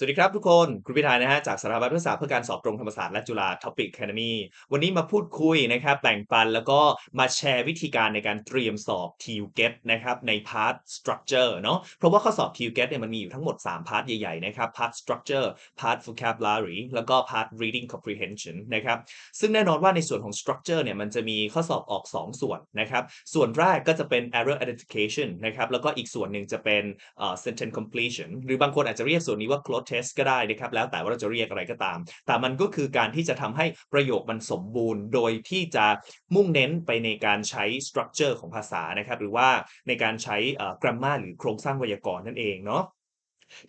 สวัสดีครับทุกคน คุณพิธานะฮะจากสถาบันภาษาเพื่อการสอบตรงธรรมศาสตร์และจุฬา Topic Academy วันนี้มาพูดคุยนะครับแบ่งปันแล้วก็มาแชร์วิธีการในการเตรียมสอบ TUGET นะครับในพาร์ท structure เนาะเพราะว่าข้อสอบ TUGET เนี่ยมันมีอยู่ทั้งหมด 3 พาร์ทใหญ่ๆนะครับพาร์ท structure พาร์ท vocabulary แล้วก็พาร์ท reading comprehension นะครับซึ่งแน่นอนว่าในส่วนของ structure เนี่ยมันจะมีข้อสอบออก 2 ส่วนนะครับส่วนแรกก็จะเป็น error identification นะครับแล้วก็อีกส่วนหนึ่งจะเป็น sentence completion หรือบางคนอาจจะเรียกส่วนนี้ว่า close test ก็ได้นะครับ แล้วแต่ว่าเราจะเรียกอะไรก็ตาม แต่มันก็คือการที่จะทำให้ประโยคมันสมบูรณ์ โดยที่จะมุ่งเน้นไปในการใช้ structure ของภาษานะครับ หรือว่าในการใช้ grammar หรือโครงสร้างไวยากรณ์นั่นเองเนาะ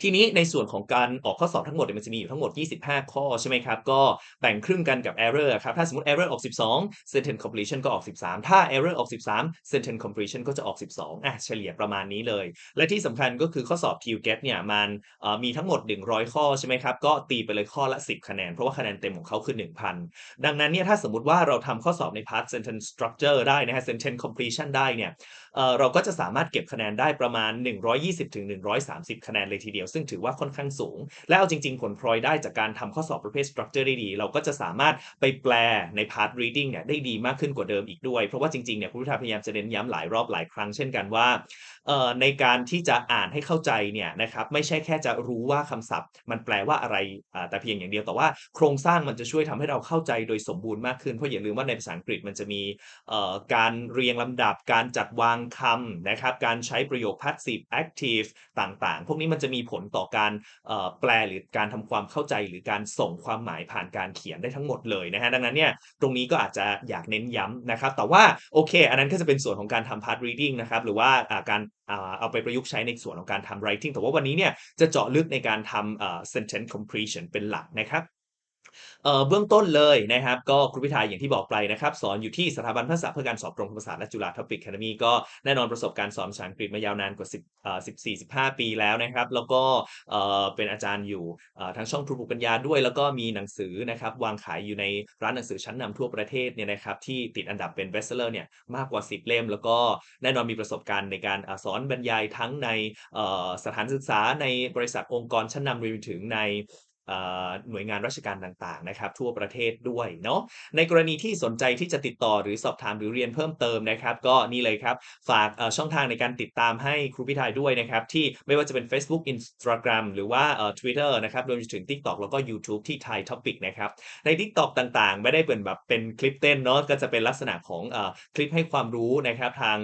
ทีนี้ในส่วนของการออกข้อสอบทั้งหมดมันจะมีอยู่ทั้งหมด 25 ข้อใช่ไหมครับ ก็แบ่งครึ่งกันกับ error ครับ ถ้าสมมติ error ออก 12 sentence completion ก็ออก 13 ถ้า error ออก 13 sentence completion ก็จะออก 12อะเฉลี่ยประมาณนี้เลย และที่สำคัญก็คือข้อสอบ TUGET เนี่ยมันมีทั้งหมด 100 ข้อใช่ไหมครับ ก็ตีไปเลยข้อละ 10 คะแนน เพราะว่าคะแนนเต็มของเขาคือ 1,000 ดังนั้นเนี่ยถ้าสมมติว่าเราทำข้อสอบใน part sentence structure ได้นะฮะ sentence completion ได้เนี่ยเราก็จะสามารถเก็บคะแนนได้ประมาณ 120-130 คะแนนเลยทีเดียว ซึ่งถือว่าค่อนข้างสูง และเอาจริง ๆ ผลพลอยได้จากการทำข้อสอบประเภท structure ได้ดี เราก็จะสามารถไปแปลใน part reading เนี่ยได้ดีมากขึ้นกว่าเดิมอีกด้วย เพราะว่าจริงๆเนี่ยครูทาพยายามจะเน้นย้ำหลายรอบหลายครั้งเช่นกันว่าในการที่จะอ่านให้เข้าใจเนี่ยนะครับไม่ใช่แค่จะรู้ว่าคำศัพท์ มันแปลว่าอะไรแต่เพียงอย่างเดียวแต่ว่าโครงสร้างมันจะช่วยทำให้เราเข้าใจโดยสมบูรณ์มากขึ้นเพราะอย่าลืมว่าในภาษาอังกฤษมันจะมีการเรียงลำดับ การจัดวางคำนะครับการใช้ประโยค passive active ต่างๆ พวกนี้มันจะมีผลต่อการแปลหรือการทำความเข้าใจหรือการส่งความหมายผ่านการเขียนได้ทั้งหมดเลยนะฮะดังนั้นเนี่ยตรงนี้ก็อาจจะอยากเน้นย้ำนะครับแต่ว่าโอเค อันนั้นก็จะเป็นส่วนของการทำ part reading นะครับหรือว่าการเอาไปประยุกต์ใช้ในส่วนของการทำ writing แต่ว่าวันนี้เนี่ยจะเจาะลึกในการทำ sentence completion เป็นหลักนะครับ เบื้องต้นเลยนะครับ ก็ครูพิธาอย่างที่บอกไปนะครับ สอนอยู่ที่สถาบันภาษาเพื่อการสอบตรงภาษาและจุฬาทอปิกแคนามีก็แน่นอนประสบการณ์สอนภาษาอังกฤษมายาวนานกว่า10เอ่อ14 15 ปีแล้วนะครับ แล้วก็เป็นอาจารย์อยู่ทั้งช่องทรูปุปัญญาด้วย แล้วก็มีหนังสือนะครับวางขายอยู่ในร้านหนังสือชั้นนำทั่วประเทศเนี่ยนะครับที่ติดอันดับเป็นเบสเซอร์เนี่ยมากกว่า 10 เล่ม แล้วก็แน่นอนมีประสบการณ์ในการสอนบรรยายทั้งในสถานศึกษาในบริษัทองค์กรชั้นนำรวมถึงใน หน่วยงานราชการต่างๆนะครับทั่วประเทศด้วยเนาะในกรณีที่สนใจที่จะติดต่อหรือสอบถามหรือเรียนเพิ่มเติมนะครับ ก็นี่เลยครับ ฝากช่องทางในการติดตามให้ครูพิทายด้วยนะครับ ที่ไม่ว่าจะเป็น Facebook Instagram หรือว่า Twitter นะครับรวมถึง TikTok แล้วก็ YouTube ที่ Thai Topic นะครับใน TikTok ต่างๆ ไม่ได้เป็นแบบเป็นคลิปเต้นเนาะก็จะเป็นลักษณะของคลิปให้ความรู้นะครับทาง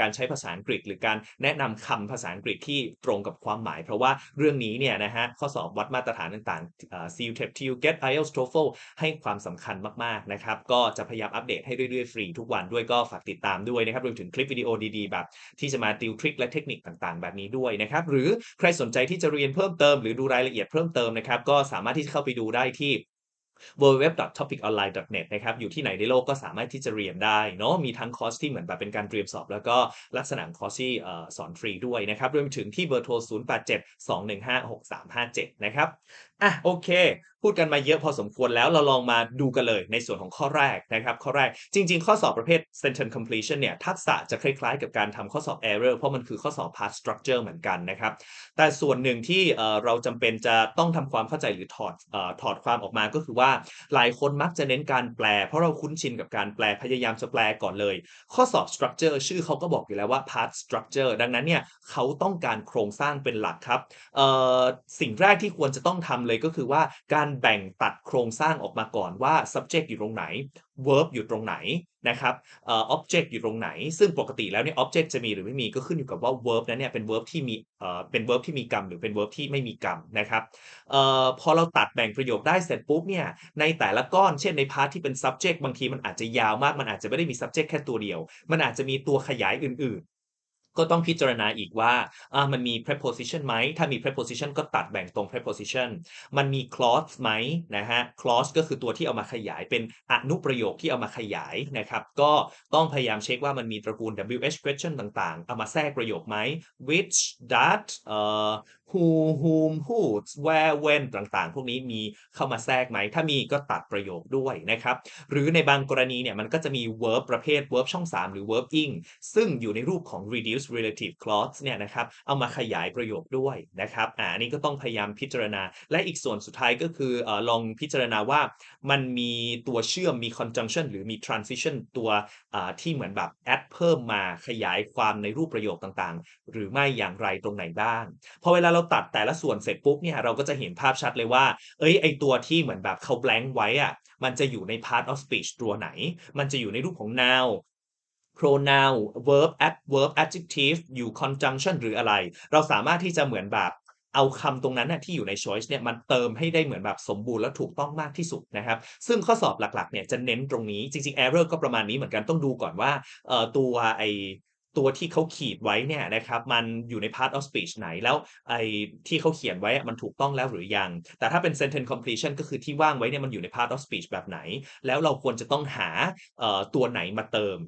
การใช้ภาษาอังกฤษ หรือการแนะนำคำภาษาอังกฤษที่ตรงกับความหมาย เพราะว่าเรื่องนี้เนี่ยนะฮะข้อสอบวัดมาตรฐานต่างๆ CU TEP TU GET IELTS TOEFL ให้ความสำคัญมากๆนะครับก็จะพยายามอัปเดตให้เรื่อยๆ ฟรีทุกวันด้วยก็ฝากติดตามด้วยนะครับรวมถึงคลิปวิดีโอดีๆ แบบ ที่จะมาติวทริคและเทคนิคต่างๆ แบบนี้ด้วยนะครับหรือใครสนใจที่จะเรียนเพิ่มเติม หรือดูรายละเอียดเพิ่มเติมนะครับก็สามารถที่จะเข้าไปดูได้ที่ www.topiconline.net นะครับอยู่ที่ไหนในโลกก็สามารถที่จะเรียนได้เนาะมีทั้งคอร์สที่เหมือนแบบเป็นการเตรียมสอบ แล้วก็ลักษณะคอร์สที่สอนฟรีด้วยนะครับรวมถึงที่เบอร์โทร 0872156357 นะครับอะโอเค พูดกันมาเยอะพอสมควรแล้วเราลองมาดูกันเลยในส่วนของข้อแรกนะครับ ข้อแรกจริง ๆ ข้อสอบประเภท sentence completion เนี่ย ทักษะจะคล้ายๆ กับการทำข้อสอบ error เพราะมันคือข้อสอบ past structure เหมือนกันนะครับ แต่ส่วนหนึ่งที่เราจำเป็นจะต้องทำความเข้าใจหรือถอดถอดความออกมาก็คือว่าหลายคนมักจะเน้นการแปล เพราะเราคุ้นชินกับการแปลพยายามจะแปลก่อนเลย ข้อสอบ structure ชื่อเขาก็บอกอยู่แล้วว่า part structure ดังนั้นเนี่ยเขาต้องการโครงสร้างเป็นหลักครับสิ่งแรกที่ควรจะต้องทำเลยก็คือว่าการแบ่งตัดโครงสร้างออกมาก่อนว่า subject อยู่ตรงไหน verb อยู่ตรงไหนนะครับเอ่อ object อยู่ตรงไหน ซึ่งปกติแล้วเนี่ย object จะมีหรือไม่มีก็ขึ้นอยู่กับว่า verb นั้นเนี่ยเป็น verb ที่มีเอ่อเป็น verb ที่มีกรรมหรือเป็น verb ที่ไม่มีกรรมนะครับเอ่อพอเราตัดแบ่งประโยคได้เสร็จปุ๊บเนี่ยในแต่ละก้อนเช่นในพาร์ทที่เป็น subject บางทีมันอาจจะยาวมากมันอาจจะไม่ได้มี subject แค่ตัวเดียว มันอาจจะมีตัวขยายอื่น ก็ต้องพิจารณาอีกว่ามันมี preposition ไหม ถ้ามี preposition ก็ตัดแบ่งตรง preposition มันมี clause ไหมนะฮะ clause ก็คือตัวที่เอามาขยายเป็นอนุประโยคที่เอามาขยายนะครับ ก็ต้องพยายามเช็คว่ามันมีตระกูล WH question ต่างๆ เอามาแทรกประโยคไหม which that เอ่อ who whom whose where when ต่างๆ พวกนี้มีเข้ามาแทรกไหม ถ้ามีก็ตัดประโยคด้วยนะครับ หรือในบางกรณีเนี่ยมันก็จะมี verb ประเภท verb ช่อง 3 หรือ verb ing ซึ่งอยู่ในรูปของ reduced relative clause เนี่ยนะครับ เอามาขยายประโยคด้วยนะครับอ่านี้ก็ต้องพยายามพิจารณา และอีกส่วนสุดท้ายก็คืออลองพิจารณาว่ามันมีตัวเชื่อมมี conjunction หรือมี transition ตัวที่เหมือนแบบ add เพิ่มมาขยายความในรูปประโยคต่างๆ หรือไม่อย่างไรตรงไหนบ้างพอเวลาเราราตัดแต่ละส่วนเสร็จปุ๊บเนี่ยเราก็จะเห็นภาพชัดเลยว่า เอ้ยไอตัวที่เหมือนแบบเขา blank ไว้อะมันจะอยู่ใน part of speech ตัวไหน มันจะอยู่ในรูปของ noun pronoun verb adverb adjective อยู่ conjunction หรืออะไร เราสามารถที่จะเหมือนแบบเอาคำตรงนั้นน่ะที่อยู่ใน choice เนี่ยมันเติมให้ได้เหมือนแบบสมบูรณ์และถูกต้องมากที่สุดนะครับ ซึ่งข้อสอบหลักๆเนี่ยจะเน้นตรงนี้จริงๆ error ก็ประมาณนี้เหมือนกันต้องดูก่อนว่าตัวไอ ตัวที่เขาขีดไว้เนี่ยนะครับมันอยู่ใน part of speech ไหนแล้วไอ้ที่เขาเขียนไว้มันถูกต้องแล้วหรือยัง แต่ถ้าเป็น sentence completion ก็คือที่ว่างไว้เนี่ยมันอยู่ใน part of speech แบบไหน แล้วเราควรจะต้องหาตัวไหนมาเติม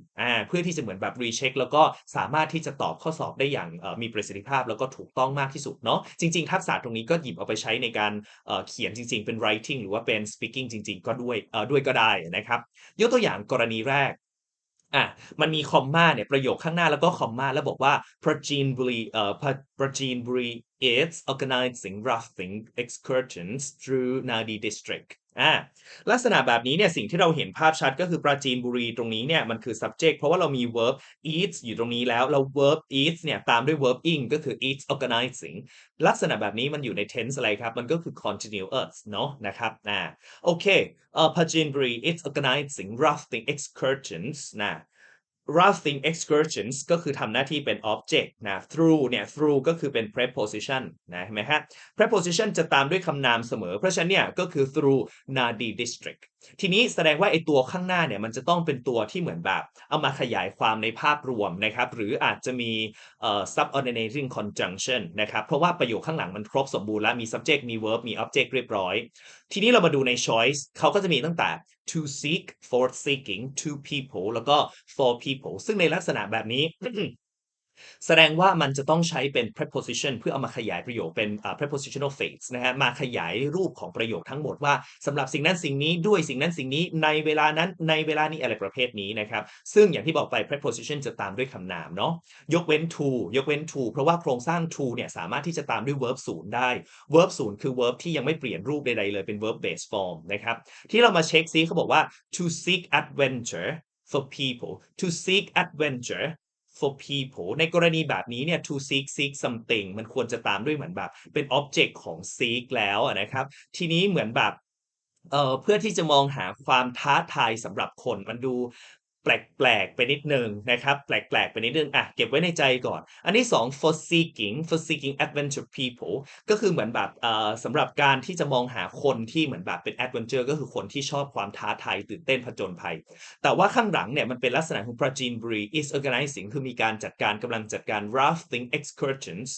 เพื่อที่จะเหมือนแบบ recheck แล้วก็สามารถที่จะตอบข้อสอบได้อย่างมีประสิทธิภาพแล้วก็ถูกต้องมากที่สุดเนาะจริงๆ ทักษะตรงนี้ก็หยิบเอาไปใช้ในการเขียนจริง ๆ เป็น writing หรือว่าเป็น speaking จริง ๆ ก็ด้วยด้วยก็ได้นะครับ ยกตัวอย่างกรณีแรก อะมันมีคอมมาเนี่ยประโยคข้างหน้าแล้วก็คอมมาแล้วบอกว่า Prajinburi เอ่อ Prajinburi is organizing rafting excursions through Nadi district อ่าลักษณะแบบนี้เนี่ยสิ่งที่เราเห็นภาพชัดก็คือปราจีนบุรีตรงนี้เนี่ยมันคือ subject เพราะว่าเรามี verb eats อยู่ตรงนี้แล้วเรา verb eats เนี่ยตามด้วย verb ing ก็คือ eats organizing ลักษณะแบบนี้มันอยู่ใน tense อะไรครับ มันก็คือ continuous เนาะนะครับอ่าโอเคเอ่อ Prajinburi is organizing rafting excursions นะ rafting excursions ก็คือทำหน้าที่เป็น object นะ through เนี่ย through ก็คือเป็น preposition นะเห็นไหมฮะ preposition จะตามด้วยคำนามเสมอ เพราะฉะนั้นเนี่ยก็คือ through Nadi district ทีนี้แสดงว่าไอตัวข้างหน้าเนี่ยมันจะต้องเป็นตัวที่เหมือนแบบ เอามาขยายความในภาพรวมนะครับ หรืออาจจะมี subordinating conjunction นะครับ เพราะว่าประโยคข้างหลังมันครบสมบูรณ์แล้ว มี subject มี verb มี object เรียบร้อย ทีนี้เรามาดูใน choice เขาก็จะมีตั้งแต่ to seek for seeking to people แล้วก็ for people ซึ่งในลักษณะแบบนี้ แสดงว่ามันจะต้องใช้เป็น preposition เพื่อเอามาขยายประโยคเป็น prepositional phrase นะฮะมาขยายรูปของประโยคทั้งหมดว่าสำหรับสิ่งนั้นสิ่งนี้ด้วยสิ่งนั้นสิ่งนี้ในเวลานั้นในเวลานี้อะไรประเภทนี้นะครับซึ่งอย่างที่บอกไป preposition จะตามด้วยคำนามเนาะยกเว้น to ยกเว้น to เพราะว่าโครงสร้าง to เนี่ยสามารถที่จะตามด้วย verb ศูนย์ได้ verb ศูนย์คือ verb ที่ยังไม่เปลี่ยนรูปใดๆเลยเป็น verb base form นะครับที่เรามาเช็คซิเขาบอกว่า to seek adventure for people to seek adventure for people ในกรณีแบบนี้เนี่ย to seek seek something มันควรจะตามด้วยเหมือนแบบเป็น object ของ seek แล้วนะครับ ทีนี้เหมือนแบบเอ่อเพื่อที่จะมองหาความท้าทายสำหรับคนมันดู แปลกๆไปนิดนึงนะครับ แปลกๆไปนิดนึงอะเก็บไว้ในใจก่อน อันที่สอง for seeking for seeking adventure people ก็คือเหมือนแบบเอ่อสำหรับการที่จะมองหาคนที่เหมือนแบบเป็น adventure ก็คือคนที่ชอบความท้าทายตื่นเต้นผจญภัย แต่ว่าข้างหลังเนี่ยมันเป็นลักษณะของ Prajin Bri is organizing คือมีการจัดการกำลังจัดการ rafting excursions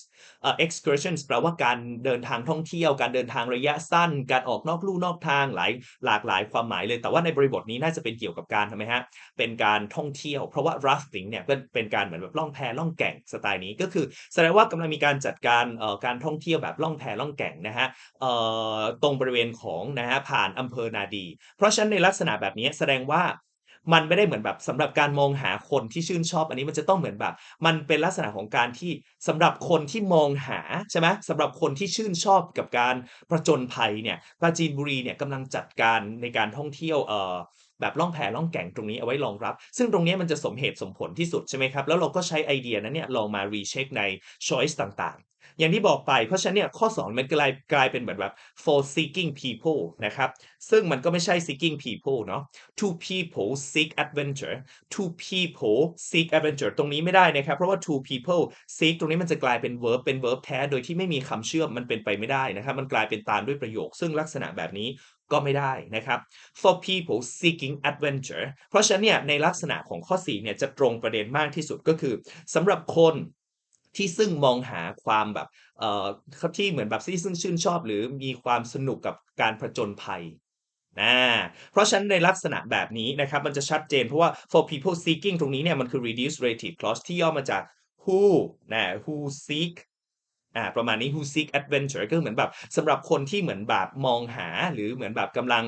เอ่อ excursions แปลว่าการเดินทางท่องเที่ยว การเดินทางระยะสั้น การออกนอกลู่นอกทางหลายหลากหลายความหมายเลย แต่ว่าในบริบทนี้น่าจะเป็นเกี่ยวกับการทำไมฮะเป็นการท่องเที่ยว เพราะว่า rafting เนี่ยเป็เป็นการเหมือนแบบล่องแพล่องแก่งสไตล์นี้ก็คือแสดงว่ากำลังมีการจัดการการท่องเที่ยวแบบล่องแพล่องแก่งนะฮะตรงบริเวณของนะฮะผ่านอำเภอนาดี เพราะฉะนั้นในลักษณะแบบนี้แสดงว่ามันไม่ได้เหมือนแบบสำหรับการมองหาคนที่ชื่นชอบ อันนี้มันจะต้องเหมือนแบบ มันเป็นลักษณะของการที่สำหรับคนที่มองหาใช่ไหมสำหรับคนที่ชื่นชอบกับการประจนภัยเนี่ยปราจีนบุรีเนี่ยกำลังจัดการในการท่องเที่ยวเอ่อ แบบล่องแพล่องแก่งตรงนี้เอาไว้รองรับ ซึ่งตรงนี้มันจะสมเหตุสมผลที่สุดใช่ไหมครับ แล้วเราก็ใช้ไอเดียนั้นเนี่ยลองมารีเช็คใน choice ต่างๆ อย่างที่บอกไปเพราะฉะนั้นเนี่ยข้อ 2 มันกลายกลายเป็นเหมือนแบบ for seeking people นะครับ ซึ่งมันก็ไม่ใช่ seeking people เนาะ two people seek adventure two people seek adventure ตรงนี้ไม่ได้นะครับ เพราะว่า two people seek ตรงนี้มันจะกลายเป็น verb เป็น verb แท้ โดยที่ไม่มีคำเชื่อมมันเป็นไปไม่ได้นะครับ มันกลายเป็นตามด้วยประโยค ซึ่งลักษณะแบบนี้ ก็ไม่ได้นะครับ for people seeking adventure เพราะฉะนั้นเนี่ยในลักษณะของข้อ4เนี่ยจะตรงประเด็นมากที่สุดก็คือสำหรับคนที่ซึ่งมองหาความแบบเอ่อที่เหมือนแบบที่ซึ่งชื่นชอบ หรือมีความสนุกกับการผจญภัยนะเพราะฉะนั้นในลักษณะแบบนี้นะครับมันจะชัดเจนเพราะว่า for people seeking ตรงนี้เนี่ยมันคือ reduced relative clause ที่ย่อมาจาก who นะ who seek อ่าประมาณนี้ who seek adventure ก็เหมือนแบบสำหรับคนที่เหมือนแบบมองหาหรือเหมือนแบบกำลัง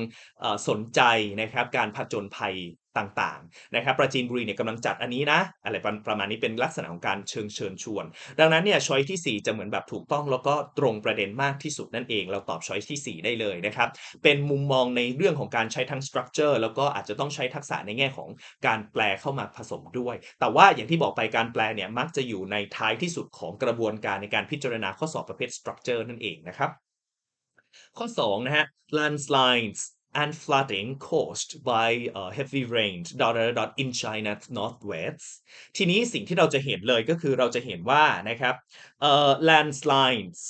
สนใจนะครับการผจญภัย ต่างๆนะครับปราจีนบุรีเนี่ยกำลังจัดอันนี้นะอะไรประมาณนี้เป็นลักษณะของการเชิงเชิญชวน ดังนั้นเนี่ยช้อยที่ 4 จะเหมือนแบบถูกต้องแล้วก็ตรงประเด็นมากที่สุดนั่นเอง เราตอบช้อยที่ 4 ได้เลยนะครับ เป็นมุมมองในเรื่องของการใช้ทั้ง structure แล้วก็อาจจะต้องใช้ทักษะในแง่ของการแปลเข้ามาผสมด้วย แต่ว่าอย่างที่บอกไปการแปลเนี่ยมักจะอยู่ในท้ายที่สุดของกระบวนการในการพิจารณาข้อสอบประเภท structure นั่นเองนะครับข้อ 2 นะฮะ landslides and flooding caused by uh, heavy rain dot dot dot in China's northwest ทีนี้สิ่งที่เราจะเห็นเลยก็คือเราจะเห็นว่านะครับเอ่อ landslides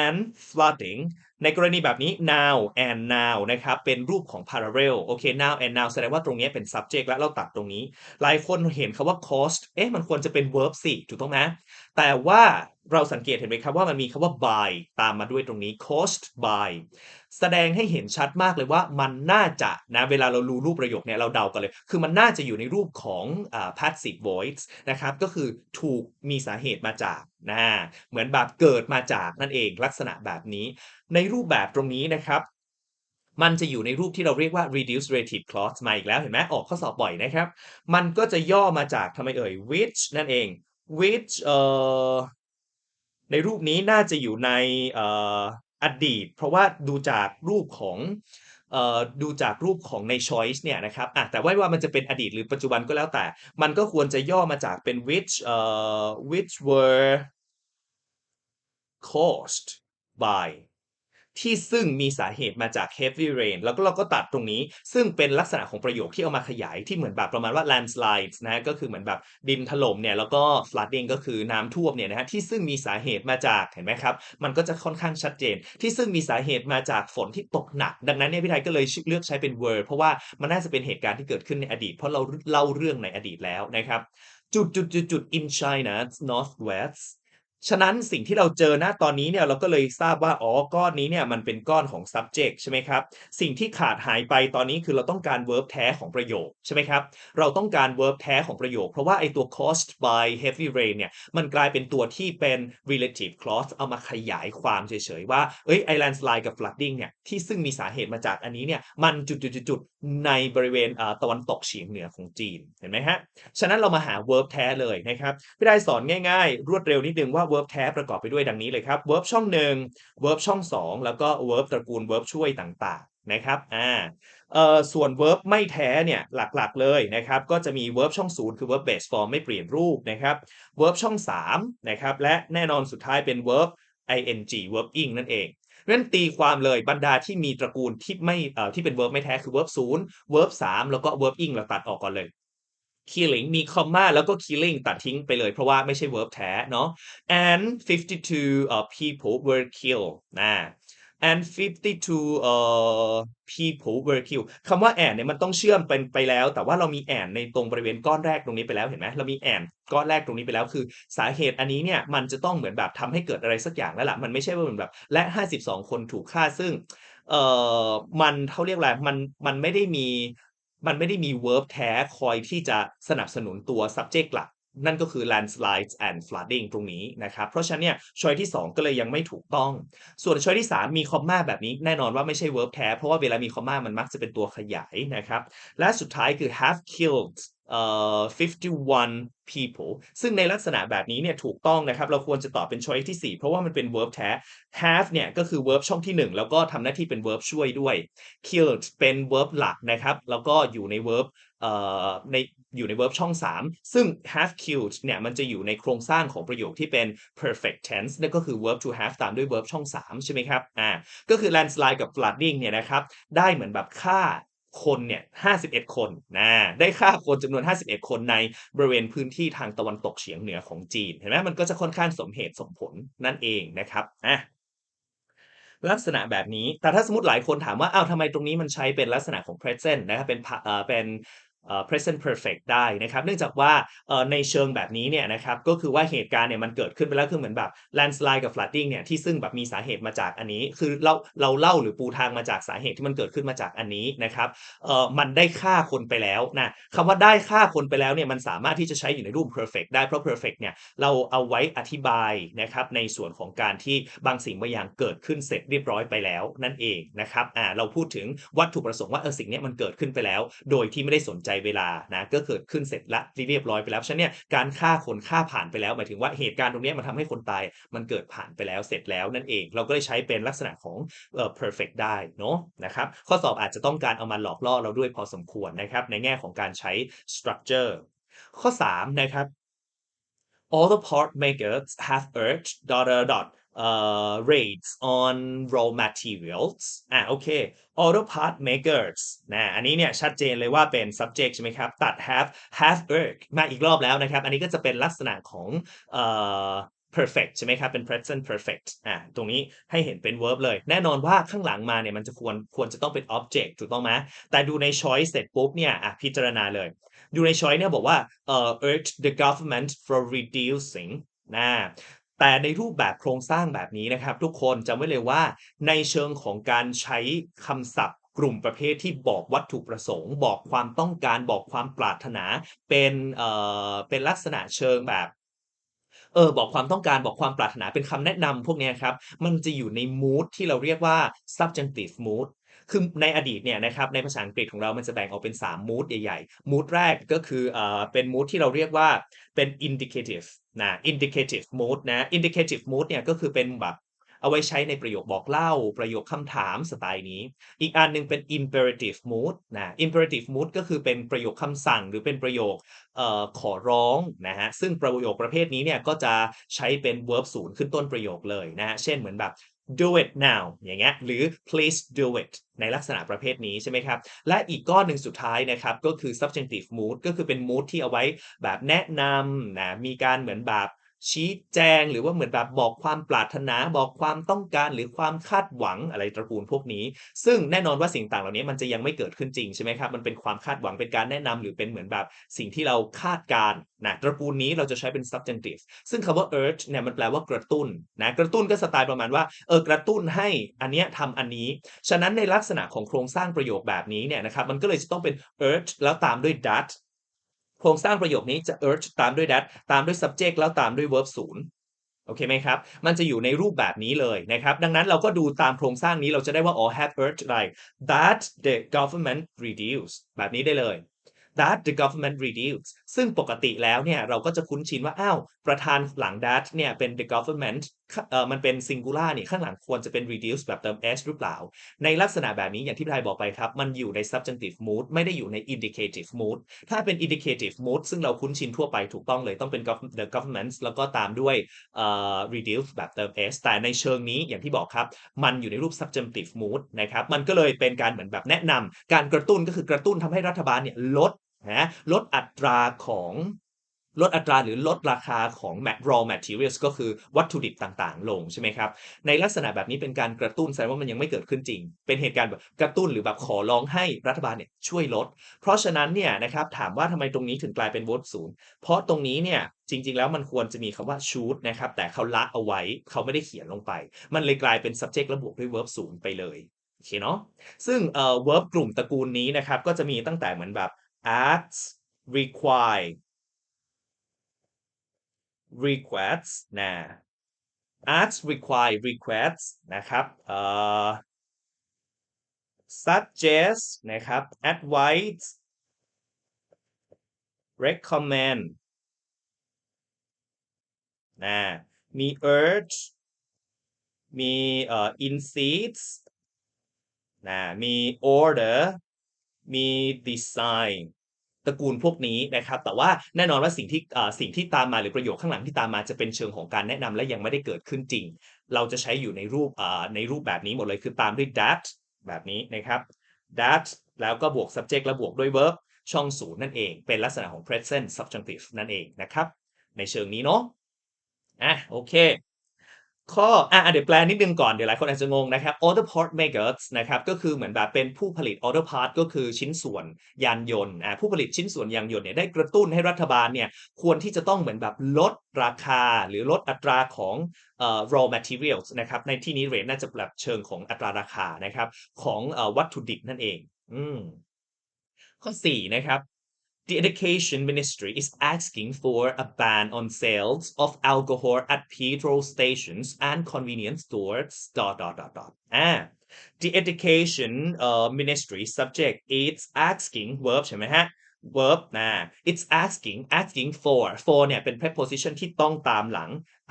and flooding ในกรณีแบบนี้ now and now นะครับ เป็นรูปของ parallel โอเค now and now แสดงว่าตรงนี้เป็น subject และเราตัดตรงนี้ หลายคนเห็นคำว่า caused เอ๊ะ มันควรจะเป็น verb สิ ถูกต้องไหมแต่ว่า เราสังเกตเห็นไหมครับว่ามันมีคำว่า by ตามมาด้วยตรงนี้ caused by แสดงให้เห็นชัดมากเลยว่ามันน่าจะนะ เวลาเรารู้รูปประโยคเนี่ยเราเดากันเลย คือมันน่าจะอยู่ในรูปของอ passive voice นะครับ ก็คือถูกมีสาเหตุมาจากนะเหมือนแบบเกิดมาจากนั่นเองลักษณะแบบนี้ ในรูปแบบตรงนี้นะครับมันจะอยู่ในรูปที่เราเรียกว่า reduced relative clause มาอีกแล้วเห็นไหมออกข้อสอบบ่อยนะครับ มันก็จะย่อมาจากทำไมเอ่ย which นั่นเอง which เอ่อ ในรูปนี้น่าจะอยู่ในอดีต เพราะว่าดูจากรูปของดูจากรูปของใน choice เนี่ยนะครับอะแต่ว่าว่ามันจะเป็นอดีตหรือปัจจุบันก็แล้วแต่ มันก็ควรจะย่อมาจากเป็น which which were caused by ที่ซึ่งมีสาเหตุมาจาก heavy rain แล้วก็เราก็ตัดตรงนี้ ซึ่งเป็นลักษณะของประโยคที่เอามาขยายที่เหมือนแบบประมาณว่า landslides นะก็คือเหมือนแบบดินถล่มเนี่ยแล้วก็ flooding ก็คือน้ำท่วมเนี่ยนะฮะที่ซึ่งมีสาเหตุมาจากเห็นไหมครับมันก็จะค่อนข้างชัดเจน ที่ซึ่งมีสาเหตุมาจากฝนที่ตกหนัก ดังนั้นเนี่ยพี่ไทยก็เลยเลือกใช้เป็น word เพราะว่ามันน่าจะเป็นเหตุการณ์ที่เกิดขึ้นในอดีต เพราะเราเล่าเรื่องในอดีตแล้วนะครับจุดจุดจุดจุด in China's northwest ฉะนั้นสิ่งที่เราเจอณตอนนี้เนี่ยเราก็เลยทราบว่าอ๋อก้อนนี้เนี่ยมันเป็นก้อนของ subject ใช่ไหมครับ สิ่งที่ขาดหายไปตอนนี้คือเราต้องการ verb แท้ของประโยคใช่ไหมครับ เราต้องการ verb แท้ของประโยค เพราะว่าไอตัว caused by heavy rain เนี่ยมันกลายเป็นตัวที่เป็น relative clause เอามาขยายความเฉยๆว่าเอ้ยไอ landslide กับ flooding เนี่ยที่ซึ่งมีสาเหตุมาจากอันนี้เนี่ยมันจุดๆๆในบริเวณตะวันตกเฉียงเหนือของจีนเห็นไหมฮะฉะนั้นเรามาหา verb แท้เลยนะครับพี่ได้สอนง่าย ๆ รวดเร็วนิดนึงว่า verb แท้ประกอบไปด้วยดังนี้เลยครับ verb ช่องหนึ่ง verb ช่อง2แล้วก็ verb ตระกูล verb ช่วยต่างๆนะครับอ่าเอ่อส่วน verb ไม่แท้เนี่ยหลักๆเลยนะครับก็จะมี verb ช่อง0คือ verb base form ไม่เปลี่ยนรูปนะครับ verb ช่อง3นะครับและแน่นอนสุดท้ายเป็น verb ing verb ing นั่นเองเพราะฉะนั้นตีความเลยบรรดาที่มีตระกูลที่ไม่เอ่อที่เป็น verb ไม่แท้คือ verb 0 verb 3แล้วก็ verb ing เราตัดออกก่อนเลย killing มีคอมมาแล้วก็ killing ตัดทิ้งไปเลยเพราะว่าไม่ใช่ verb แท้เนาะ and 52 uh, people were killed นะ and 52 uh, people were killed คำว่า and เนี่ยมันต้องเชื่อมเป็นไปแล้ว แต่ว่าเรามี and ในตรงบริเวณก้อนแรกตรงนี้ไปแล้วเห็นไหมเรามี and ก้อนแรกตรงนี้ไปแล้วคือสาเหตุอันนี้เนี่ยมันจะต้องเหมือนแบบทำให้เกิดอะไรสักอย่างแล้วล่ะมันไม่ใช่ว่าเหมือนแบบ และ 52 คนถูกฆ่าซึ่งเอ่อมันเขาเรียกอะไรมันมันไม่ได้มี มันไม่ได้มี verb แท้คอยที่จะสนับสนุนตัว subject หลักนั่นก็คือ landslides and flooding ตรงนี้นะครับ เพราะฉะนั้นเนี่ยช้อยที่ 2 ก็เลยยังไม่ถูกต้อง ส่วนช้อยที่ 3 มีคอมมาแบบนี้แน่นอนว่าไม่ใช่ verb แท้ เพราะว่าเวลามีคอมมามันมักจะเป็นตัวขยายนะครับ และสุดท้ายคือ have killed 51 people ซึ่งในลักษณะแบบนี้เนี่ยถูกต้องนะครับ เราควรจะตอบเป็น choice ที่ 4 เพราะว่ามันเป็น verb แท้ have เนี่ยก็คือ verb ช่องที่ 1 แล้วก็ทำหน้าที่เป็น verb ช่วยด้วย killed เป็น verb หลักนะครับ แล้วก็อยู่ใน verb เอ่อในอยู่ใน verb ช่อง 3 ซึ่ง have killed เนี่ยมันจะอยู่ในโครงสร้างของประโยคที่เป็น perfect tense นั่นก็คือ verb to have ตามด้วย verb ช่อง 3 ใช่ไหมครับ อ่า ก็คือ landslide กับ flooding เนี่ยนะครับ ได้เหมือนแบบค่า คนเนี่ย51 คนนะได้ฆ่าคนจำนวน 51 คนในบริเวณพื้นที่ทางตะวันตกเฉียงเหนือของจีนเห็นไหมมันก็จะค่อนข้างสมเหตุสมผลนั่นเองนะครับอะลักษณะแบบนี้ แต่ถ้าสมมติหลายคนถามว่า อ้าวทำไมตรงนี้มันใช้เป็นลักษณะของ present นะครับ เป็น เอ่อ เป็น present perfect ได้นะครับ เนื่องจากว่าในเชิงแบบนี้เนี่ยนะครับก็คือว่าเหตุการณ์เนี่ยมันเกิดขึ้นไปแล้วคือเหมือนแบบ landslide กับ flooding เนี่ยที่ซึ่งแบบมีสาเหตุมาจากอันนี้ คือเราเราเล่าหรือปูทางมาจากสาเหตุที่มันเกิดขึ้นมาจากอันนี้นะครับเอ่อมันได้ฆ่าคนไปแล้วนะคำว่าได้ฆ่าคนไปแล้วเนี่ยมันสามารถที่จะใช้อยู่ในรูป perfect ได้เพราะ perfect เนี่ยเราเอาไว้อธิบายนะครับในส่วนของการที่บางสิ่งบางอย่างเกิดขึ้นเสร็จเรียบร้อยไปแล้วนั่นเองนะครับอ่าเราพูดถึงวัตถุประสงค์ว่าเออสิ่งนี้มันเกิดขึ้นไปแล้ว โดยที่ไม่ได้สนใจเวลานะก็เกิดขึ้นเสร็จละเรียบร้อยไปแล้วฉะนั้นเนี่ยการฆ่าคนฆ่าผ่านไปแล้ว หมายถึงว่าเหตุการณ์ตรงนี้มันทำให้คนตายมันเกิดผ่านไปแล้วเสร็จแล้วนั่นเอง เราก็เลยใช้เป็นลักษณะของเอ่อ perfect ได้เนาะนะครับข้อสอบอาจจะต้องการเอามาหลอกล่อเราด้วยพอสมควรนะครับในแง่ของการใช้ structure ข้อ 3 นะครับ all the part makers have urged dot dot uh, raids on raw materials อะโอเค all the part makers นะอันนี้เนี่ยชัดเจนเลยว่าเป็น subject ใช่ไหมครับ ตัด have have urged มาอีกรอบแล้วนะครับ อันนี้ก็จะเป็นลักษณะของเอ่อ perfect ใช่ไหมครับ เป็น present perfect อะตรงนี้ให้เห็นเป็น verb เลย แน่นอนว่าข้างหลังมาเนี่ยมันจะควรควรจะต้องเป็น object ถูกต้องไหมแต่ดูใน choice เสร็จปุ๊บเนี่ยอะพิจารณาเลย ดูใน choice เนี่ยบอกว่าเอ่อ urge the government for reducing นะ แต่ในรูปแบบโครงสร้างแบบนี้นะครับ ทุกคนจำไว้เลยว่า ในเชิงของการใช้คำศัพท์กลุ่มประเภทที่บอกวัตถุประสงค์ บอกความต้องการบอกความปรารถนา เป็นเอ่อเป็นลักษณะเชิงแบบเออบอกความต้องการบอกความปรารถนาเป็นคำแนะนำพวกนี้ครับ มันจะอยู่ใน mood ที่เราเรียกว่า subjunctive mood คือในอดีตเนี่ยนะครับในภาษาอังกฤษของเรามันจะแบ่งออกเป็น3 mood ใหญ่ๆ mood แรกก็คือเอ่อเป็น mood ที่เราเรียกว่าเป็น indicative นะ indicative mood นะ indicative mood เนี่ยก็คือเป็นแบบเอาไว้ใช้ในประโยคบอกเล่า ประโยคคำถามสไตล์นี้ อีกอันหนึ่งเป็น imperative mood นะ imperative mood ก็คือเป็นประโยคคำสั่งหรือเป็นประโยคเอ่อขอร้องนะฮะซึ่งประโยคประเภทนี้เนี่ยก็จะใช้เป็น verb ศูนย์ขึ้นต้นประโยคเลยนะฮะเช่นเหมือนแบบ do it now อย่างเงี้ยหรือ please do it ในลักษณะประเภทนี้ใช่ไหมครับ และอีกก้อนหนึ่งสุดท้ายนะครับก็คือ subjunctive mood ก็คือเป็น mood ที่เอาไว้แบบแนะนำนะมีการเหมือนแบบ ชี้แจงหรือว่าเหมือนแบบบอกความปรารถนาบอกความต้องการหรือความคาดหวังอะไรตระกูลพวกนี้ ซึ่งแน่นอนว่าสิ่งต่างเหล่านี้มันจะยังไม่เกิดขึ้นจริงใช่ไหมครับมันเป็นความคาดหวังเป็นการแนะนำหรือเป็นเหมือนแบบสิ่งที่เราคาดการณ์นะตระกูลนี้เราจะใช้เป็น subjunctive ซึ่งคำว่า urge เนี่ยมันแปลว่ากระตุ้นนะกระตุ้นก็สไตล์ประมาณว่าเออกระตุ้นให้อันเนี้ยทำอันนี้ ฉะนั้นในลักษณะของโครงสร้างประโยคแบบนี้เนี่ยนะครับมันก็เลยจะต้องเป็น urge แล้วตามด้วย that ครงสร้างประโยคนี้จะ urge ตามด้วย that ตามด้วย subject แล้วตามด้วย verb ศูนย์โอเคไหมครับ มันจะอยู่ในรูปแบบนี้เลยนะครับ ดังนั้นเราก็ดูตามโครงสร้างนี้เราจะได้ว่า all have urged อะไร that the government reduce แบบนี้ได้เลย that the government reduce ซึ่งปกติแล้วเนี่ยเราก็จะคุ้นชินว่าอ้าวประธานหลัง that เนี่ยเป็น the government เอ่อมันเป็น singular นี่ข้างหลังควรจะเป็น reduce แบบเติม s หรือเปล่า ในลักษณะแบบนี้อย่างที่พี่ไทยบอกไปครับ มันอยู่ใน subjunctive mood ไม่ได้อยู่ใน indicative mood ถ้าเป็น indicative mood ซึ่งเราคุ้นชินทั่วไปถูกต้องเลยต้องเป็น the government แล้วก็ตามด้วยเอ่อ reduce แบบเติม s แต่ในเชิงนี้อย่างที่บอกครับ มันอยู่ในรูป subjunctive mood นะครับมันก็เลยเป็นการเหมือนแบบแนะนำการกระตุ้นก็คือกระตุ้นทำให้รัฐบาลเนี่ยลด นะลดอัตราของลดอัตราหรือลดราคาของ raw materials ก็คือวัตถุดิบต่างๆ ลงใช่ไหมครับ ในลักษณะแบบนี้เป็นการกระตุ้นแสดงว่ามันยังไม่เกิดขึ้นจริง เป็นเหตุการณ์แบบกระตุ้นหรือแบบขอร้องให้รัฐบาลเนี่ยช่วยลด เพราะฉะนั้นเนี่ยนะครับถามว่าทำไมตรงนี้ถึงกลายเป็น verb ศูนย์เพราะตรงนี้เนี่ยจริง ๆ แล้วมันควรจะมีคำว่า should นะครับแต่เขาละเอาไว้เขาไม่ได้เขียนลงไป มันเลยกลายเป็น subject และบวกด้วย verb ศูนย์ไปเลยโอเคเนาะซึ่งเอ่อ verb กลุ่มตระกูลนี้นะครับก็จะมีตั้งแต่เหมือนแบบ ask require request นะ ask require request นะครับเอ่อ suggest นะครับ advise recommend นะมี urge มีเอ่อ insist นะมี order มี design ตระกูลพวกนี้นะครับ แต่ว่าแน่นอนว่าสิ่งที่สิ่งที่ตามมาหรือประโยคข้างหลังที่ตามมาจะเป็นเชิงของการแนะนำและยังไม่ได้เกิดขึ้นจริง เราจะใช้อยู่ในรูปในรูปแบบนี้หมดเลยคือตามด้วย that แบบนี้นะครับ that แล้วก็บวก subject และบวกด้วย verb ช่องศูนย์นั่นเอง เป็นลักษณะของ present subjunctive นั่นเองนะครับ ในเชิงนี้เนาะอะโอเค ข้ออะเดี๋ยวแปลนิดนึงก่อน เดี๋ยวหลายคนอาจจะงงนะครับ auto part makers นะครับก็คือเหมือนแบบเป็นผู้ผลิต auto part ก็คือชิ้นส่วนยานยนต์อะผู้ผลิตชิ้นส่วนยานยนต์เนี่ยได้กระตุ้นให้รัฐบาลเนี่ยควรที่จะต้องเหมือนแบบลดราคา หรือลดอัตราของเอ่อ raw materials นะครับในที่นี้เรทน่าจะแบบเชิงของอัตราราคานะครับของเอ่อวัตถุดิบนั่นเอง อืมข้อ4นะครับ The Education Ministry is asking for a ban on sales of alcohol at petrol stations and convenience stores. Dot dot dot dot. Ah, the Education uh, Ministry subject is asking verb ใช่ไหมฮะ verb นะ it's asking asking for for เนี่ยเป็น preposition ที่ต้องตามหลัง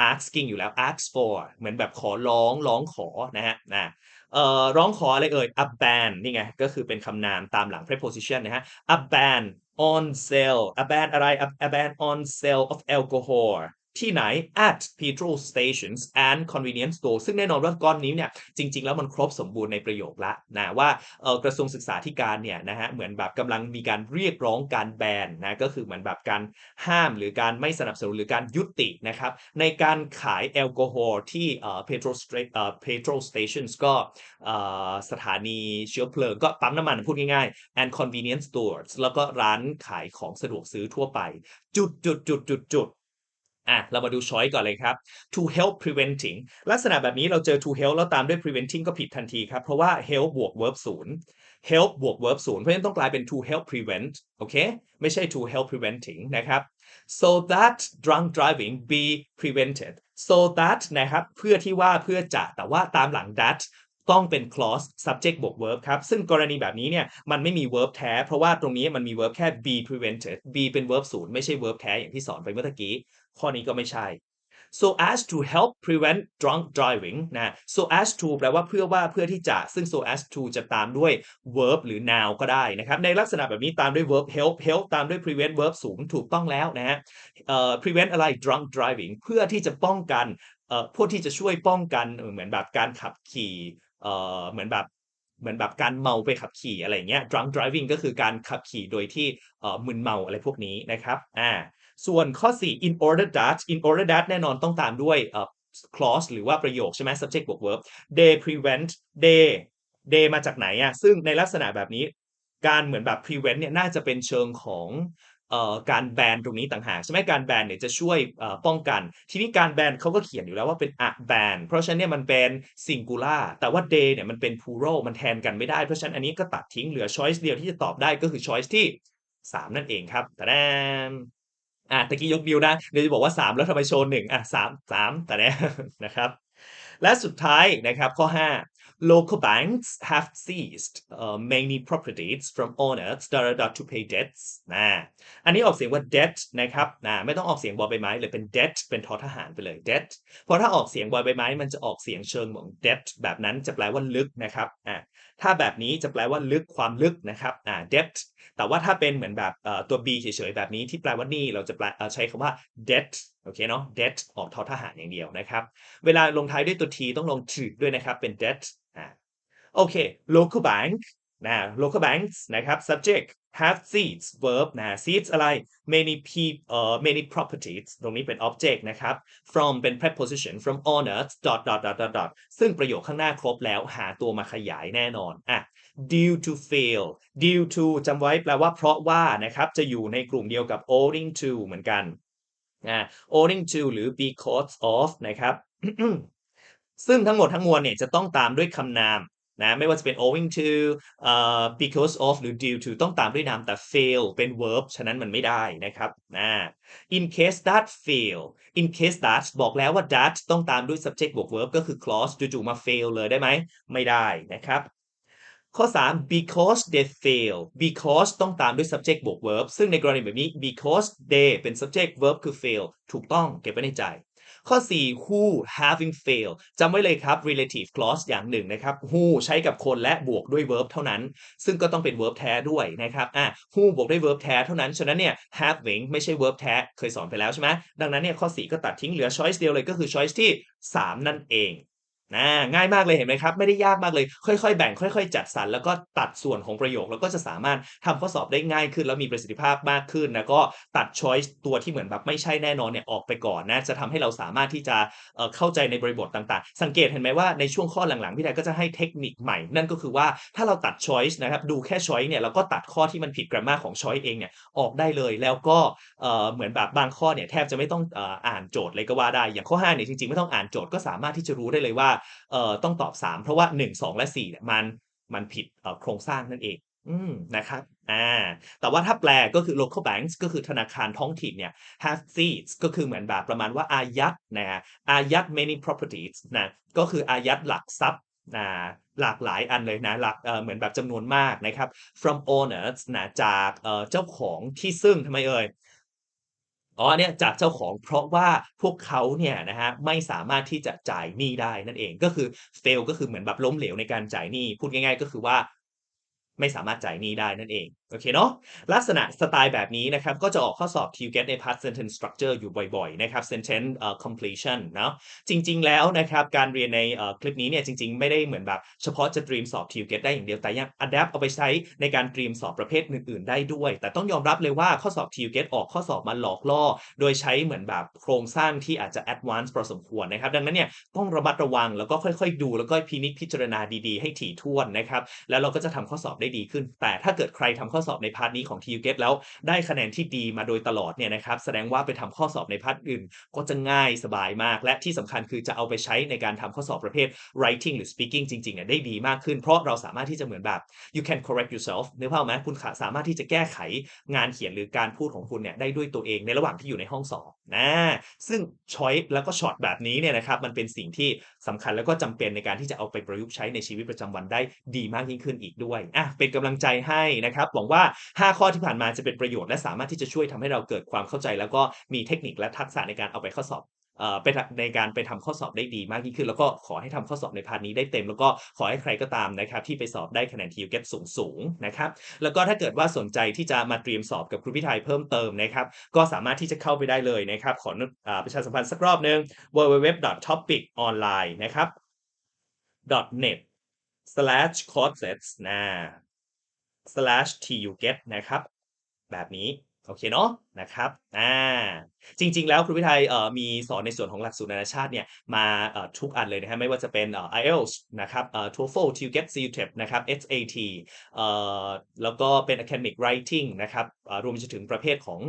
asking อยู่แล้ว ask for เหมือนแบบขอร้องร้องขอนะฮะนะเอ่อร้องขออะไรเอ่ย a ban นี่ไง ก็คือเป็นคำนามตามหลัง preposition นะฮะ a ban on sale a ban อะไร a, a ban on sale of alcohol ที่ไหน at petrol stations and convenience store ซึ่งแน่นอนว่าก้อนนี้เนี่ยจริง ๆ แล้วมันครบสมบูรณ์ในประโยคละนะว่ากระทรวงศึกษาธิการเนี่ยนะฮะเหมือนแบบกำลังมีการเรียกร้องการแบนนะก็คือเหมือนแบบการห้ามหรือการไม่สนับสนุนหรือการยุตินะครับในการขายแอลกอฮอล์ที่เอ่อ petrol stra- เอ่อ petrol stations ก็เอ่อสถานีเชื้อเพลิงก็ปั๊มน้ำมันพูดง่ายๆ and convenience stores แล้วก็ร้านขายของสะดวกซื้อทั่วไป จุดจุดจุดจุดจุด อะเรามาดูช้อยก่อนเลยครับ to help preventing ลักษณะแบบนี้เราเจอ to help แล้วตามด้วย preventing ก็ผิดทันทีครับ เพราะว่า help บวก verb ศูนย์ help บวก verb ศูนย์เพราะฉะนั้นต้องกลายเป็น to help prevent โอเค ไม่ใช่ to help preventing นะครับ so that drunk driving be prevented so that นะครับเพื่อที่ว่าเพื่อจะแต่ว่าตามหลัง that ต้องเป็น clause subject บวก verb ครับ ซึ่งกรณีแบบนี้เนี่ยมันไม่มี verb แท้ เพราะว่าตรงนี้มันมี verb แค่ be prevented be เป็น verb ศูนย์ไม่ใช่ verb แท้อย่างที่สอนไปเมื่อกี้ ข้อนี้ก็ไม่ใช่ so as to help prevent drunk driving นะ so as to แปลว่าเพื่อว่าเพื่อที่จะซึ่ง so as to จะตามด้วย verb หรือ noun ก็ได้นะครับ ในลักษณะแบบนี้ตามด้วย verb help help ตามด้วย prevent verb สูงถูกต้องแล้วนะฮะ prevent อะไร drunk driving เพื่อที่จะป้องกันเอ่อพวกที่จะช่วยป้องกันเหมือนแบบการขับขี่เอ่อเหมือนแบบเหมือนแบบการเมาไปขับขี่อะไรเงี้ย drunk driving ก็คือการขับขี่โดยที่เอ่อมึนเมาอะไรพวกนี้นะครับอ่า ส่วนข้อ 4 in order that in order that แน่นอนต้องตามด้วยเอ่อ clause หรือว่าประโยคใช่ไหม subject บวก verb they prevent they they มาจากไหนอะซึ่งในลักษณะแบบนี้ การเหมือนแบบ prevent เนี่ยน่าจะเป็นเชิงของการแบนตรงนี้ต่างหากใช่ไหมการแบนเนี่ยจะช่วยป้องกัน ทีนี้การแบนเขาก็เขียนอยู่แล้วว่าเป็น a ban เพราะฉะนั้นเนี่ยมันเป็น singular แต่ว่า they เนี่ยมันเป็น plural มันแทนกันไม่ได้ เพราะฉะนั้นอันนี้ก็ตัดทิ้งเหลือ choice เดียวที่จะตอบได้ก็คือ choice ที่ 3 นั่นเองครับแต่แน อะตะกี้ยกนิ้วนะเดี๋ยวจะบอกว่า 3 แล้วทำไมโชว์1อะสามสามแต่เนนนะครับ และสุดท้ายนะครับข้อ 5 local banks have seized uh, many properties from owners that are to pay debts นะอันนี้ออกเสียงว่า debt นะครับนะไม่ต้องออกเสียงบอใบไม้เลยเป็น debt เป็นทอทหารไปเลย debt เพราะถ้าออกเสียงบอใบไม้ มันจะออกเสียงเชิงของ debt แบบนั้นจะแปลว่าลึกนะครับอ่าถ้าแบบนี้จะแปลว่าลึกความลึกนะครับอ่า debt แต่ว่าถ้าเป็นเหมือนแบบเอ่อตัว b เฉยๆแบบนี้ที่แปลว่านี้เราจะแปลอ่อใช้คำว่า debt โอเคเนาะ debt ออกทอทหารอย่างเดียวนะครับ เวลาลงท้ายด้วยตัว t ต้องลง t ด้วยนะครับ เป็น debt อ่าโอเค local bank นะ local banks นะครับ subject have seats verb นะ seats อะไร many people เอ่อ many properties ตรงนี้เป็น object นะครับ from เป็น preposition from owners dot dot dot dot dot ซึ่งประโยคข้างหน้าครบแล้วหาตัวมาขยายแน่นอนอะ due to fail due to จำไว้แปลว่าเพราะว่านะครับ จะอยู่ในกลุ่มเดียวกับ owing to เหมือนกัน อ่า owing to หรือ because of นะครับซึ่งทั้งหมดทั้งมวลเนี่ยจะต้องตามด้วยคำนามนะไม่ว่าจะเป็น owing to เอ่อ because of หรือ due to ต้องตามด้วยนามแต่ fail เป็น verb ฉะนั้นมันไม่ได้นะครับนะ in case that fail in case that บอกแล้วว่า that ต้องตามด้วย subject บวก verb ก็คือ clause จู่ๆมา fail เลยได้ไหม ไม่ได้นะครับ ข้อ 3 because they fail because ต้องตามด้วย subject บวก verb ซึ่งในกรณีแบบนี้ because they เป็น subject verb คือ fail ถูกต้องเก็บไว้ในใจ ข้อ 4 who having failed จำไว้เลยครับ relative clause อย่างหนึ่งนะครับ who ใช้กับคนและบวกด้วย verb เท่านั้น ซึ่งก็ต้องเป็น verb แท้ด้วยนะครับอะ who บวกด้วย verb แท้เท่านั้น ฉะนั้นเนี่ย having ไม่ใช่ verb แท้ เคยสอนไปแล้วใช่ไหมดังนั้นเนี่ยข้อ 4 ก็ตัดทิ้งเหลือ choice เดียวเลยก็คือ choice ที่ 3 นั่นเอง อาง่ายมากเลยเห็นไหมครับ ไม่ได้ยากมากเลย ค่อยๆ แบ่งค่อย ๆ จัดสรรแล้วก็ตัดส่วนของประโยค แล้วก็จะสามารถทำข้อสอบได้ง่ายขึ้น แล้วมีประสิทธิภาพมากขึ้นแล้วก็ตัดช้อยตัวที่เหมือนแบบไม่ใช่แน่นอนเนี่ยออกไปก่อนนะจะทำให้เราสามารถที่จะเเข้าใจในบริบทต่างๆ สังเกตเห็นไหมว่าในช่วงข้อหลังๆพี่ไทก็จะให้เทคนิคใหม่ นั่นก็คือว่าถ้าเราตัดช้อยนะครับดูแค่ช้อยเนี่ยเราก็ตัดข้อที่มันผิด grammar ของช้อยเองเนี่ยออกได้เลยแล้วก็เอ่อเหมือนแบบบางข้อเนี่ยแทบจะไม่ต้องอ่ออ่านโจทย์เลยก็ว่าได้อย่างข้อ5เนี่ยจริงๆไม่ต้องอ่านโจทย์ก็สามารถที่จะรู้ได้เลยว่าเอ่อต้องตอบ 3 เพราะว่า 1 2 และ4เนี่ยมันมันผิดโครงสร้างนั่นเองอืมนะครับอาแต่ว่าถ้าแปลก็คือ local banks ก็คือธนาคารท้องถิ่นเนี่ย have seats ก็คือเหมือนแบบประมาณว่าอายัดนะอายัด many properties นะก็คืออายัดหลักทรัพย์นะหลากหลายอันเลยนะหลักเเหมือนแบบจำนวนมากนะครับ from owners นะจากเเจ้าของที่ซึ่งทำไมเอ่ย อ๋อเนี่ยจากเจ้าของเพราะว่าพวกเขาเนี่ยนะฮะไม่สามารถที่จะจ่ายหนี้ได้นั่นเองก็คือ fail ก็คือเหมือนแบบล้มเหลวในการจ่ายหนี้พูดง่าย ๆ ก็คือว่า ไม่สามารถจ่ายหนี้ได้นั่นเอง โอเคเนาะลักษณะสไตล์แบบนี้นะครับ ก็จะออกข้อสอบ TUGET ใน past sentence structure อยู่บ่อยๆ นะครับ sentence เอ่อ completion เนาะจริงๆ แล้วนะครับ การเรียนในคลิปนี้เนี่ยจริงๆ ไม่ได้เหมือนแบบ เฉพาะจะเตรียมสอบ TUGET ได้อย่างเดียว แต่ยัง adapt เอาไปใช้ในการเตรียมสอบประเภทอื่นๆ ได้ด้วย แต่ต้องยอมรับเลยว่าข้อสอบ TUGET ออกข้อสอบมาหลอกล่อ โดยใช้เหมือนแบบโครงสร้างที่อาจจะ advance พอสมควรนะครับ ดังนั้นเนี่ยต้องระมัดระวังแล้วก็ค่อยๆ ดู แล้วก็พินิจพิจารณาดีๆ ให้ถี่ถ้วนนะครับ แล้วเราก็จะทำข้อสอบได้ดีขึ้น แต่ถ้าเกิดใครทำข้อสอบในพาร์ทนี้ของ TUGET แล้วได้คะแนนที่ดีมาโดยตลอดเนี่ยนะครับแสดงว่าไปทำข้อสอบในพาร์ทอื่น ก็จะง่ายสบายมาก และที่สำคัญคือจะเอาไปใช้ในการทำข้อสอบประเภท writing หรือ speaking จริงๆเนี่ยได้ดีมากขึ้น เพราะเราสามารถที่จะเหมือนแบบ you can correct yourself นึกภาพไหมคุณสามารถที่จะแก้ไขงานเขียนหรือการพูดของคุณเนี่ยได้ด้วยตัวเองในระหว่างที่อยู่ในห้องสอบนะซึ่งช้อยแล้วก็ช็อตแบบนี้เนี่ยนะครับมันเป็นสิ่งที่สำคัญแล้วก็จำเป็นในการที่จะเอาไปประยุกต์ใช้ในชีวิตประจำวันได้ดีมากยิ่งขึ้นอีกด้วยอะเป็นกำลังใจให้นะครับหวังว่า 5 ข้อที่ผ่านมาจะเป็นประโยชน์และสามารถที่จะช่วยทำให้เราเกิดความเข้าใจ แล้วก็มีเทคนิคและทักษะในการเอาไปข้อสอบ ไปในการไปทำข้อสอบได้ดีมากยิ่งขึ้น แล้วก็ขอให้ทำข้อสอบในพาร์ทนี้ได้เต็ม แล้วก็ขอให้ใครก็ตามนะครับ ที่ไปสอบได้คะแนน TUGET สูงๆนะครับ แล้วก็ถ้าเกิดว่าสนใจที่จะมาเตรียมสอบกับครูพิทัยเพิ่มเติมนะครับ ก็สามารถที่จะเข้าไปได้เลยนะครับ ขออ่าประชาสัมพันธ์สักรอบหนึ่ง www.topiconline นะครับ .net slash courses นะ slash TUGET นะครับ แบบนี้ โอเคเนาะนะครับอ่าจริง ๆ แล้วครูพิทยเอ่อมีสอนในส่วนของหลักสูตรนานาชาติเนี่ยมาเอ่อทุกอันเลยนะฮะไม่ว่าจะเป็นเอ่อ IELTS นะครับเอ่อ TOEFL TUGET CUTEP นะครับ SAT เอ่อแล้วก็เป็น Academic Writing นะครับเอ่อรวมไปถึงประเภทของ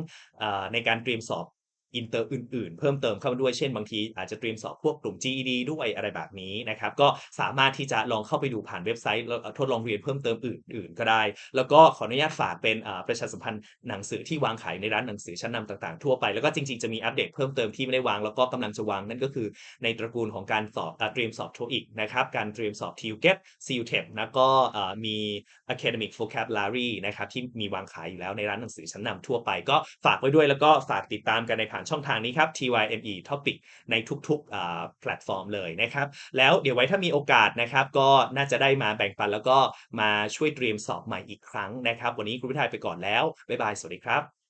อ่อในการเตรียมสอบ อินเตอร์อื่นๆ เพิ่มเติมเข้ามาด้วยเช่นบางทีอาจจะเตรียมสอบพวกกลุ่ม GED ด้วยอะไรแบบนี้นะครับ ก็สามารถที่จะลองเข้าไปดูผ่านเว็บไซต์ทดลองเรียนเพิ่มเติมอื่น ๆ ก็ได้ แล้วก็ขออนุญาตฝากเป็นประชาสัมพันธ์หนังสือที่วางขายในร้านหนังสือชั้นนำต่างๆทั่วไปแล้วก็จริงๆจะมีอัปเดตเพิ่มเติมที่ไม่ได้วางแล้วก็กำลังจะวางนั่นก็คือในตระกูลของการสอบเตรียมสอบ TOEIC นะครับการเตรียมสอบ TUGET CUTEP แล้วก็มี Academic Vocabulary นะครับที่มีวางขายอยู่แล้วในร้านหนังสือชั้นนำทั่วไป ก็ฝากไว้ด้วยแล้วก็ฝากติดตามกันในผ่านช่องทางนี้ครับ TYME Topic ในทุกๆแพลตฟอร์มเลยนะครับ แล้วเดี๋ยวไว้ถ้ามีโอกาสนะครับก็น่าจะได้มาแบ่งปันแล้วก็มาช่วยเตรียมสอบใหม่อีกครั้งนะครับ วันนี้ครูพิทัยไปก่อนแล้ว บ๊ายบาย สวัสดีครับ